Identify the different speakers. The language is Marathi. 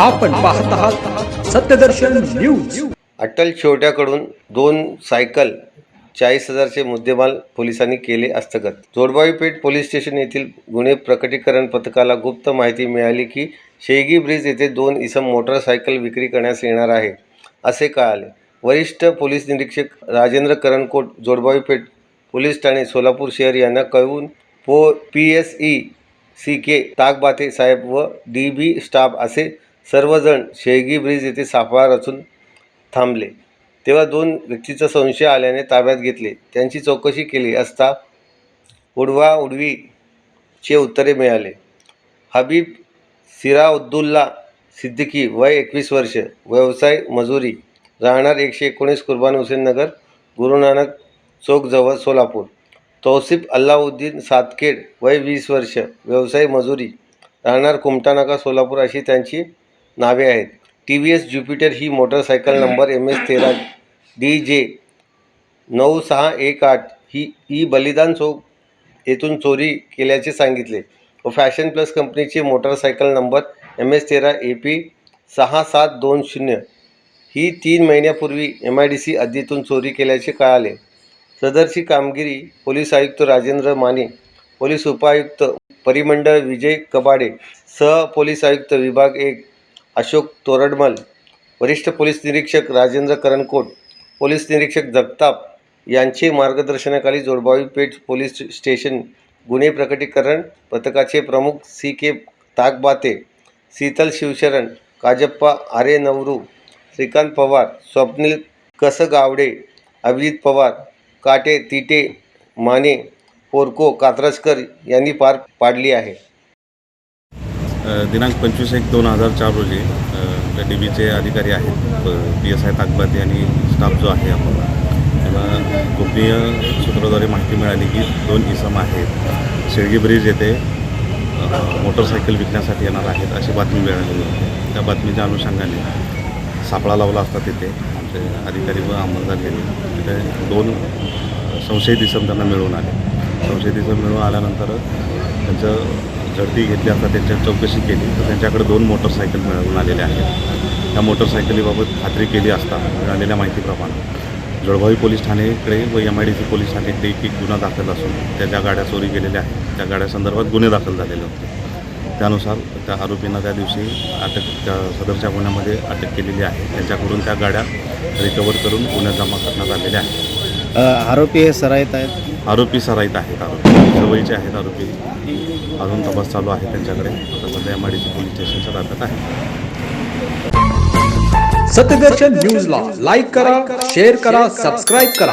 Speaker 1: आपण पाहत आहात सत्यदर्शन न्यूज.
Speaker 2: अटल शेवट्याकडून दोन सायकल चाळीस हजारचे मुद्देमाल पोलिसांनी केले हस्तगत जोडबावीपेठ पोलीस स्टेशन येथील गुन्हे प्रकटीकरण पथकाला गुप्त माहिती मिळाली की शेगी ब्रिज येथे दोन इसम मोटरसायकल विक्री करण्यास येणार आहे असे कळाले. वरिष्ठ पोलीस निरीक्षक राजेंद्र करणकोट जोडबावीपेठ पोलीस ठाणे सोलापूर शहर यांना कळवून पो P S E C K Takbate साहेब व डी बी स्टाफ असे सर्वजण शेळगी ब्रिज येथे सापळा रचून थांबले. तेव्हा दोन व्यक्तीचा संशय आल्याने ताब्यात घेतले. त्यांची चौकशी केली असता उडवा उडवीचे उत्तरे मिळाले. हबीब सिराउद्दुल्ला सिद्दीकी वय एकवीस वर्ष व्यवसाय मजुरी राहणार एकशे एकोणीस कुर्बान हुसेन नगर गुरुनानक चौकजवळ सोलापूर. तौसिफ अल्लाउद्दीन सातखेड वय वीस वर्ष व्यवसाय मजुरी राहणार कुमटानाका सोलापूर अशी त्यांची नावे आहेत. टी व्ही एस ज्युपिटर ही मोटरसायकल नंबर एम एस तेरा डी जे नऊ सहा एक आठ ही ही बलिदान चौक येथून चोरी केल्याचे सांगितले. व फॅशन प्लस कंपनीची मोटरसायकल नंबर एम एस तेरा ए पी सहा सात दोन शून्य. ही तीन महिन्यापूर्वी एम आय डी सी हद्दीतून चोरी केल्याचे कळाले. सदरची कामगिरी पोलीस आयुक्त राजेंद्र माने पोलीस उपायुक्त परिमंडळ विजय कबाडे सह पोलीस आयुक्त विभाग एक अशोक तोरडमल वरिष्ठ पोलीस निरीक्षक राजेंद्र करणकोट पोलीस निरीक्षक जगताप यांचे मार्गदर्शनाखाली जोडबावी पेठ पोलीस स्टेशन गुन्हे प्रकटीकरण पथकाचे प्रमुख सी के ताकबाते शीतल शिवशरण काजप्पा आरे नवरू श्रीकांत पवार स्वप्नील कसगावडे अभिजित पवार काटे तिटे माने पोरको कात्रजकर यांनी पार पाडली आहे.
Speaker 3: दिनांक पंचवीस एक दोन हजार चार रोजी डी बीचे अधिकारी आहेत पी एस आय ताकबाती आणि स्टाफ जो आहे आपला त्यांना गोपनीय सूत्राद्वारे माहिती मिळाली की दोन इसम आहेत. शिर्गी ब्रिज येथे मोटरसायकल विकण्यासाठी येणार आहेत अशी बातमी मिळालेली होती त्या बातमीच्या अनुषंगाने सापळा लावला असता तिथे आमचे अधिकारी व अंमलदार गेले तिथे दोन संशयित इसम त्यांना मिळून आले. संशयित इसम मिळून आल्यानंतर त्यांचं झडती घेतली असता त्यांच्या चौकशी केली तर त्यांच्याकडे दोन मोटरसायकल मिळवून आलेल्या आहेत. त्या मोटरसायकलीबाबत खात्री केली असता मिळालेल्या माहितीप्रमाणे. जळगावी पोलीस ठाणेकडे व M I D C police ठाणेकडे एक एक गुन्हा दाखल असून त्या ज्या गाड्या चोरी गेलेल्या आहेत त्या गाड्यासंदर्भात गुन्हे दाखल झालेले होते. त्यानुसार त्या आरोपींना त्या दिवशी अटक त्या सदरच्या गुन्ह्यामध्ये अटक केलेली आहे. त्यांच्याकडून त्या गाड्या रिकवर करून गुन्हे जमा करण्यात आलेल्या आहेत.
Speaker 4: आरोपी हे सराईत आहेत.
Speaker 3: आरोपी सराईत आहेत. आरोपी जवळचे आहेत आरोपी. अजून तपास चालू आहे त्यांच्याकडे. आता सध्या माडीचे पोलीस स्टेशनच्या ताब्यात आहे
Speaker 1: सत्यदर्शन न्यूजला लाईक करा शेअर करा सबस्क्राईब करा.